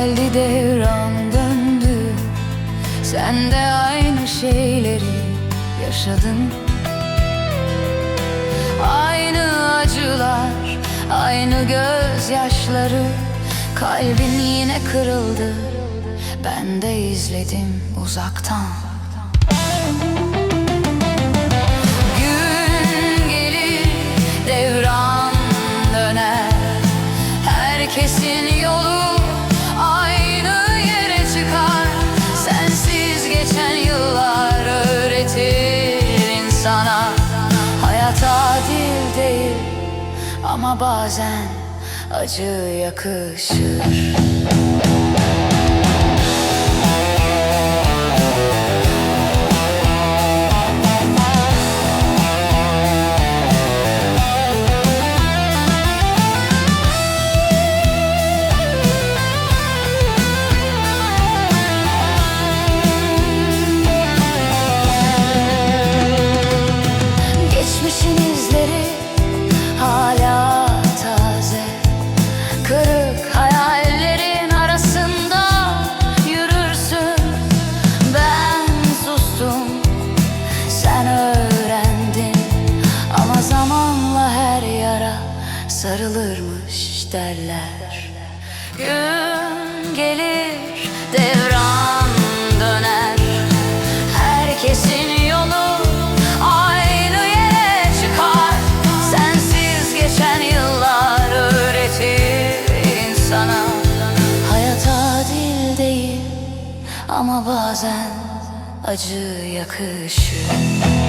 bir devran döndü. Sen de aynı şeyleri yaşadın. Aynı acılar, aynı gözyaşları. Kalbim yine kırıldı Ben de izledim uzaktan. Herkesin yolu insana Hayat adil değil ama bazen acı yakışır sarılırmış derler. Gün gelir, devran döner. Herkesin ama bazen acı yakışır